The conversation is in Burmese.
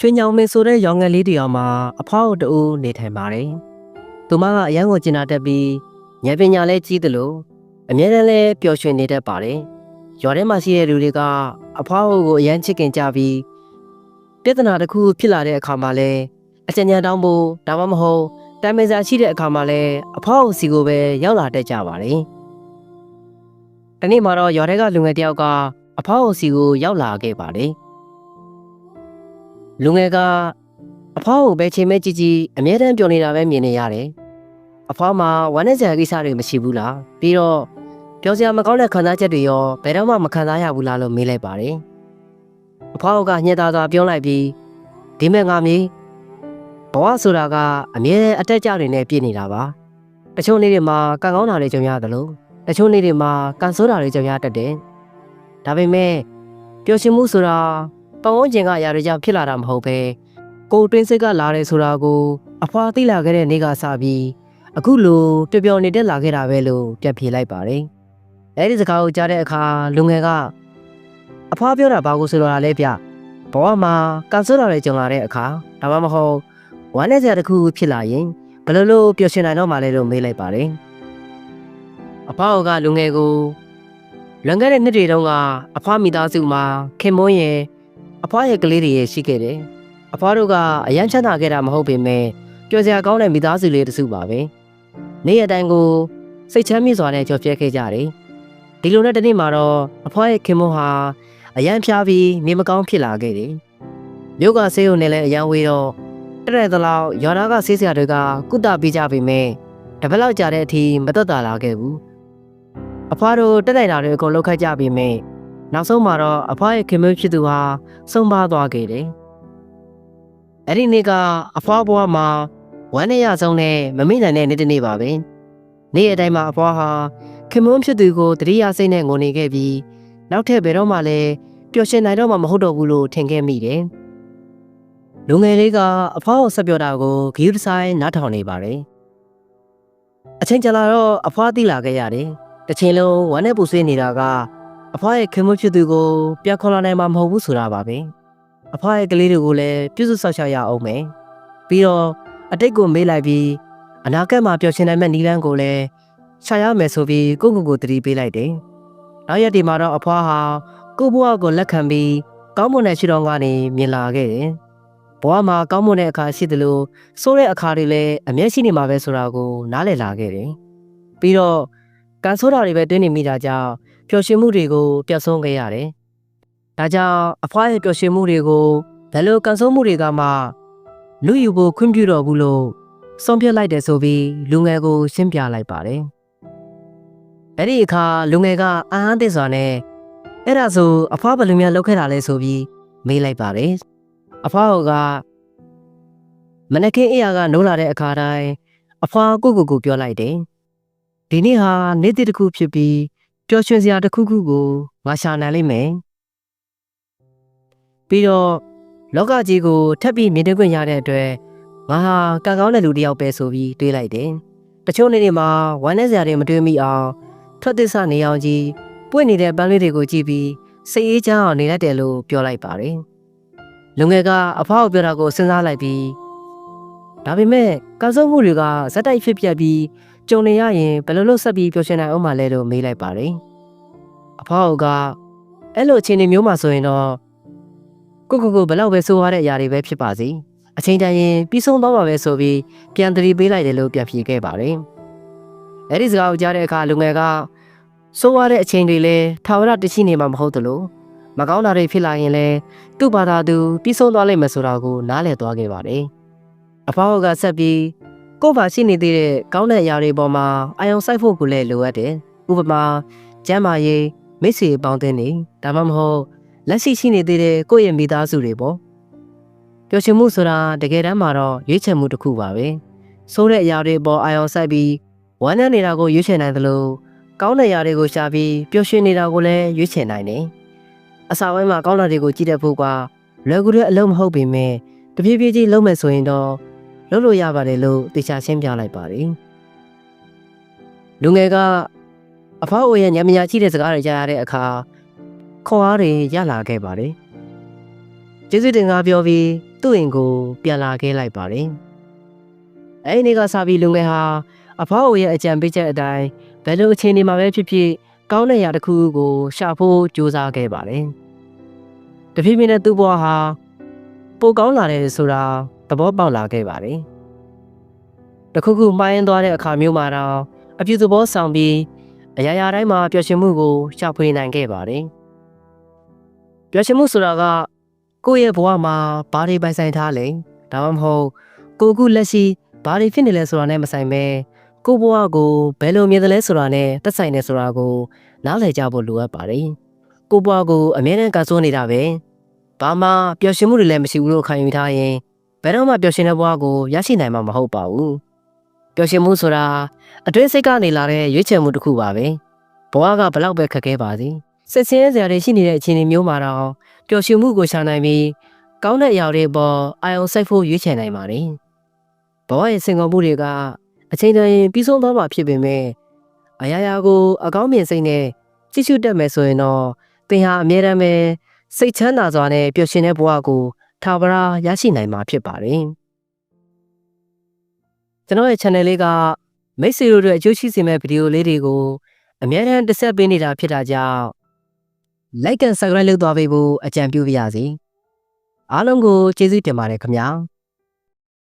ရွှေညောင်မင်းဆိုတဲ့ရောင်ငယ်လေးတယောက်မှာအဖွားအတူနေထိုင်ပါတယ်။သူမကအရန်ကိုကျင်နာတတ်ပြီးဉာဏ်ပညာလည်းကြီးသလိုအမြဲတမ်းလည်းပျော်ရွှင်နေတတ်ပါတယ်။ရွာထဲမှာရှိတဲ့လူတွေကအဖွားအကိုအရန်ချစ်ခင်ကြပြီးပြဿနာတစ်ခုဖြစ်လာတဲ့အခါမှာလည်းအကြံဉာဏ်တောင်းဖို့ဒါမှမဟုတ်တိုင်ပင်စာရှိတဲ့အခါမှာလည်းအဖွားအစီကိုပဲရောက်လာတတ်ကြပါတယ်။ဒီနေ့မှာတော့ရွာထဲကလူငယ်တယောက်ကအဖွားအစီကိုရောက်လာခဲ့ပါတယ်။ လူငယ်ကအဖွားကိုပဲချိန်မဲ့ကြည့်ကြည့်အမြဲတမ်းပြောနေတာပဲမြင်နေရတယ်။အဖွားမှာဝမ်းနဲ့စရာကိစ္စတွေမရှိဘူးလား။ပြီးတော့ပြောစရာမကောင်းတဲ့ခံစားချက်တွေရောဘယ်တော့မှမခံစားရဘူးလားလို့မေးလိုက်ပါတယ်။အဖွားကညှက်သားသားပြောလိုက်ပြီးဒီမဲ့ငါမြေဘဝဆိုတာကအမြဲတမ်းအတက်ကြတွေနဲ့ပြည့်နေတာပါ။တချို့နေ့တွေမှာကံကောင်းတာတွေကြုံရတယ်လို့တချို့နေ့တွေမှာကံဆိုးတာတွေကြုံရတတ်တယ်။ဒါပေမဲ့ပျော်ရွှင်မှုဆိုတာ ပတ်ဝန်းကျင်ကအရာတွေကြောင့်ဖြစ်လာတာမဟုတ်ပဲကိုယ်တွင်းစိတ်ကလာတယ်ဆိုတာကိုအဖွာသိလာခဲ့တဲ့နေ့ကစပြီးအခုလိုပျော်ပျော်နေတဲ့လာခဲ့တာပဲလို့ပြန်ဖြေလိုက်ပါတယ်။အဲဒီစကားကိုကြားတဲ့အခါလူငယ်ကအဖွာပြောတာဘာကိုဆိုလိုတာလဲဗျ။ဘဝမှာကန်ဆယ်တာတွေကြုံလာတဲ့အခါဒါမှမဟုတ်ဝမ်းနည်းစရာတစ်ခုခုဖြစ်လာရင်ဘယ်လိုလုပ်ပျော်ရွှင်နိုင်တော့မှလဲလို့မေးလိုက်ပါတယ်။အဖွာကလူငယ်ကိုလွန်ခဲ့တဲ့နှစ်တွေတုန်းကအဖွာမိသားစုမှာခင်မွန်းရဲ့ အဖွားရဲ့ကလေးတွေရဲ့ရှိခဲ့တယ်။အဖွားတို့ကအရန်ချမ်းသာခဲ့တာမဟုတ်ပေမဲ့ပျော်စရာကောင်းတဲ့မိသားစုလေးတစ်စုပါပဲ။နေ့ရက်တိုင်းကိုစိတ်ချမ်းမြေ့စွာနဲ့ကြော်ပြဲခဲ့ကြတယ်။ဒီလိုနဲ့တနေ့မှာတော့အဖွားရဲ့ခင်မွန်းဟာအရန်ဖျားပြီးနေမကောင်းဖြစ်လာခဲ့တယ်။မြို့ကဆေးရုံနဲ့လည်းအရန်ဝေးတော့တဲ့တဲ့သလောက်ရွာသားကဆေးဆရာတွေကကုသပေးကြပေမဲ့တပတ်လောက်ကြာတဲ့အထိမသက်သာလာခဲ့ဘူး။အဖွားတို့တက်တိုက်တာတွေအကုန်လောက်ခတ်ကြပေမဲ့ နောက်ဆုံးမှာတော့အဖွားရဲ့ခင်မွန်းဖြစ်သူဟာဆုံးပါသွားခဲ့တယ်။အဲ့ဒီနေ့ကအဖွားဘွားမှာဝမ်းနဲ့ရဆုံးနဲ့မမိနိုင်တဲ့နေ့တစ်နေ့ပါပဲ။နေ့အတိုင်းမှာအဖွားဟာခင်မွန်းဖြစ်သူကိုတတိယစိတ်နဲ့ငိုနေခဲ့ပြီးနောက်ထပ်ဘယ်တော့မှလည်းပျော်ရွှင်နိုင်တော့မှမဟုတ်တော့ဘူးလို့ထင်ခဲ့မိတယ်။လူငယ်လေးကအဖွားကိုဆက်ပြောတာကိုဂီယူဆိုင်နားထောင်နေပါတယ်။အချိန်ကြာလာတော့အဖွားသိလာခဲ့ရတယ်။တစ်ချိန်လုံးဝမ်းနဲ့ပူဆွေးနေတာက အဖွားရဲ့ခင်မွန်းဖြစ်သူကိုပြန်ခေါ်လာနိုင်မှာမဟုတ်ဘူးဆိုတာပါပဲ။အဖွားရဲ့ကလေးတွေကိုလည်းပြုစုဆောက်ရှောက်ရအောင်မယ်။ပြီးတော့အတိတ်ကိုမေးလိုက်ပြီးအနာဂတ်မှာပျော်ရွှင်နိုင်မယ့်နီလန်းကိုလည်းရှာရမယ်ဆိုပြီးကိုယ့်ကိုယ်ကိုတတိပေးလိုက်တယ်။နောက်ရက်ဒီမှာတော့အဖွားဟာကိုယ့်ဘဝကိုလက်ခံပြီးကောင်းမွန်တဲ့ရှိတော်ကနေမြင်လာခဲ့တယ်။ဘဝမှာကောင်းမွန်တဲ့အခါရှိသလိုဆိုးတဲ့အခါတွေလည်းအမျက်ရှိနေမှာပဲဆိုတာကိုနားလည်လာခဲ့တယ်။ပြီးတော့ကန်ဆိုးတာတွေပဲတွင်းနေမိတာကြောင့် ပျော်ရွှင်မှုတွေကိုပြတ်ဆုံးခဲ့ရတယ်။ဒါကြောင့်အဖွားရဲ့ပျော်ရွှင်မှုတွေကိုဘယ်လိုကန်ဆိုးမှုတွေကမှလူယူဖို့ခွင့်ပြုတော့ဘူးလို့ဆုံးဖြတ်လိုက်တယ်ဆိုပြီးလူငယ်ကိုရှင်းပြလိုက်ပါတယ်။အဲ့ဒီအခါလူငယ်ကအံ့အားသင့်စွာနဲ့အဲ့ဒါဆိုအဖွားဘယ်လိုများလုပ်ခဲ့တာလဲဆိုပြီးမေးလိုက်ပါတယ်။အဖွားကမနက်ခင်းအေးရကနိုးလာတဲ့အခါတိုင်းအဖွားကိုကိုကိုပြောလိုက်တယ်။ဒီနေ့ဟာနေ့တစ်တစ်ခုဖြစ်ပြီး ပျော်ရွှင်စရာတစ်ခုခုကိုငါရှာနိုင်လိမ့်မယ်။ပြီးတော့လောကကြီးကိုထပ်ပြီးမြင်တွေ့ခွင့်ရတဲ့အတွက်ငါဟာကံကောင်းတဲ့လူတစ်ယောက်ပဲဆိုပြီးတွေးလိုက်တယ်။တချို့နေ့တွေမှာဝမ်းနည်းစရာတွေမတွေးမိအောင်ထွက်သစ္စာနေအောင်ကြီးပွင့်နေတဲ့ပန်းလေးတွေကိုကြည့်ပြီးစိတ်အေးချမ်းအောင်နေလိုက်တယ်လို့ပြောလိုက်ပါတယ်။လူငယ်ကအဖေါက်ပြောတာကိုစဉ်းစားလိုက်ပြီးဒါပေမဲ့ကံဆုံးမှုတွေကဇက်တိုက်ဖြစ်ပြက်ပြီး ကြုံနေရရင်ဘယ်လိုလုပ်ဆက်ပြီးပျော်ရွှင်နိုင်အောင်မလဲလို့မေးလိုက်ပါတယ်။အဖေါက်ကအဲ့လိုအခြေအနေမျိုးမှာဆိုရင်တော့ကိုကိုကိုဘယ်လောက်ပဲဆိုးရတဲ့အရာတွေပဲဖြစ်ပါစေ။အချိန်တန်ရင်ပြီးဆုံးသွားပါပဲဆိုပြီးပြန်တရီပေးလိုက်တယ်လို့ပြန်ဖြေခဲ့ပါတယ်။အဲ့ဒီစကားကိုကြားတဲ့အခါလူငယ်ကဆိုးရတဲ့အချိန်တွေလည်းထာဝရတရှိနေမှာမဟုတ်သလိုမကောင်းတာတွေဖြစ်လာရင်လည်းသူ့ဘာသာသူပြီးဆုံးသွားလိမ့်မယ်ဆိုတာကိုနားလည်သွားခဲ့ပါတယ်။အဖေါက်ကဆက်ပြီး ကိုယ့်ဘာရှိနေသေးတဲ့ကောင်းတဲ့အရာတွေပေါ်မှာအာယုံစိုက်ဖို့ကိုလည်းလိုအပ်တယ်။ဥပမာကျမ်းမာရေးမိတ်ဆွေပေါင်းတဲ့နေဒါမှမဟုတ်လက်ရှိရှိနေသေးတဲ့ကိုယ့်ရဲ့မိသားစုတွေပေါ့။ပျော်ရွှင်မှုဆိုတာတကယ်တမ်းမှာတော့ရွေးချယ်မှုတစ်ခုပါပဲ။ဆိုးတဲ့အရာတွေပေါ်အာယုံစိုက်ပြီးဝမ်းနည်းနေတာကိုရွေးချယ်နိုင်သလိုကောင်းတဲ့အရာတွေကိုရှာပြီးပျော်ရွှင်နေတာကိုလည်းရွေးချယ်နိုင်တယ်။အစာပိုင်းမှာကောင်းတာတွေကိုကြည့်တတ်ဖို့ကလွယ်ကူတဲ့အလုပ်မဟုတ်ပေမဲ့တပြေးပြေးကြီးလုပ်မယ်ဆိုရင်တော့ လုပ်လို့ရပါတယ်လို့တေချာရှင်းပြလိုက်ပါတယ်လူငယ်ကအဖေအိုရဲ့ညမညာချိတဲ့စကားတွေကြားရတဲ့အခါခေါ်အားတွေရလာခဲ့ပါတယ်ကျေးဇူးတင်ကားပြောပြီးသူ့အိမ်ကိုပြန်လာခဲ့လိုက်ပါတယ်။အဲဒီနေ့ကစပြီးလူငယ်ဟာအဖေအိုရဲ့အကြံပေးချက်အတိုင်းဘယ်လိုအခြေအနေမှာပဲဖြစ်ဖြစ်ကောင်းတဲ့ရာတစ်ခုခုကိုရှာဖို့ကြိုးစားခဲ့ပါတယ်။တဖြည်းဖြည်းနဲ့သူ့ဘဝဟာပိုကောင်းလာတယ်ဆိုတာ သဘောပေါက်လာခဲ့ပါတယ်။တခုခုမှားယွင်းသွားတဲ့အခါမျိုးမှာတော့အပြုသဘောဆောင်ပြီးအရာရာတိုင်းမှာပျော်ရွှင်မှုကိုရှာဖွေနိုင်ခဲ့ပါတယ်။ပျော်ရွှင်မှုဆိုတာကကိုယ့်ရဲ့ဘဝမှာဘာတွေပိုင်ဆိုင်ထားလဲဒါမှမဟုတ်ကိုယ့်ခုလက်ရှိဘာတွေဖြစ်နေလဲဆိုတာနဲ့မဆိုင်ပဲကိုယ့်ဘဝကိုဘယ်လိုမြင်တယ်လဲဆိုတာနဲ့သက်ဆိုင်နေဆိုတာကိုနားလည်ကြဖို့လိုအပ်ပါတယ်။ကိုယ့်ဘဝကိုအမြဲတမ်းကဆိုးနေတာပဲ။ဘာမှပျော်ရွှင်မှုတွေလည်းမရှိဘူးလို့ခံယူထားရင် ဘယ်တော့မှပျော်ရွှင်တဲ့ဘဝကိုရရှိနိုင်မှာမဟုတ်ပါဘူး။ပျော်ရွှင်မှုဆိုတာအတွင်းစိတ်ကနေလာတဲ့ရွေးချယ်မှုတစ်ခုပါပဲ။ဘဝကဘလောက်ပဲခက်ခဲပါစေ။စစ်စင်းစရာတွေရှိနေတဲ့အခြေအနေမျိုးမှာတော့ပျော်ရွှင်မှုကိုရှာနိုင်ပြီးကောင်းတဲ့အရာတွေပေါ်အာရုံစိုက်ဖို့ရွေးချယ်နိုင်ပါတယ်။ဘဝရဲ့စင်ကုန်မှုတွေကအချိန်တန်ရင်ပြီးဆုံးသွားမှာဖြစ်ပေမဲ့အရာရာကိုအကောင်းမြင်စိတ်နဲ့ကြည့်ရှုတတ်မယ်ဆိုရင်တော့သင်ဟာအမြဲတမ်းပဲစိတ်ချမ်းသာစွာနဲ့ပျော်ရွှင်တဲ့ဘဝကို ထာဝရရရှိနိုင်မှာဖြစ်ပါတယ်။ကျွန်တော်ရဲ့ channel လေးကမိတ်ဆွေတို့အတွက်အကျိုးရှိစေမယ့်ဗီဒီယိုလေးတွေကိုအမြဲတမ်းတစ်ဆက်ပေးနေတာဖြစ်တာကြောင့် like and subscribe လုပ်သွားပေးဖို့အကြံပြုပါရစေ။အားလုံးကိုကျေးဇူးတင်ပါတယ်ခင်ဗျာ။